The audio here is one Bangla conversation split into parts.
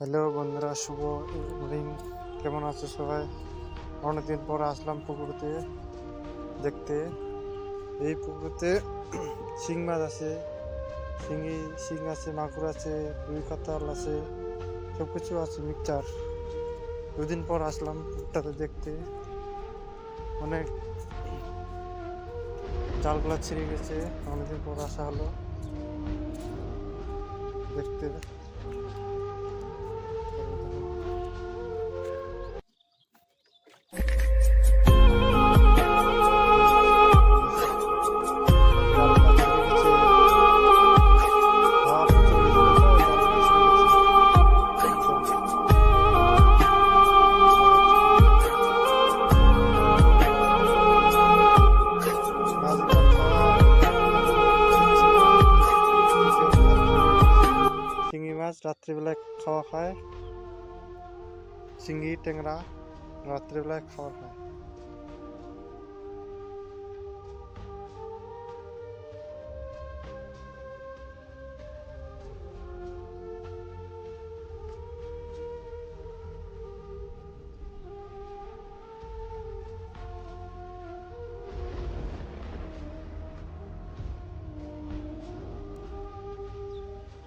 হ্যালো বন্ধুরা, শুভ ইভিনিং কেমন আছো সবাই? অনেকদিন পর আসলাম পুকুরতে দেখতে। এই পুকুরতে শিং মাছ আছে, শিঙি, শিং আছে, মাগুর আছে, রুই কাতাল আছে সব কিছু আছে মিক্সচার। দুদিন পর আসলাম পুকুরটাতে দেখতে। অনেক জালগুলা ছিঁড়ে গেছে, অনেকদিন পর আসা হলো। দেখতে। মাছ রাত্রিবেলায় খাওয়া খায় চিংড়ি ট্যাংরা রাত্রিবেলায় খাওয়া খায়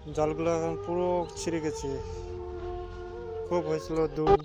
জালগুলো এখন পুরো ছিঁড়ে গেছে। খুব হয়েছিল দুই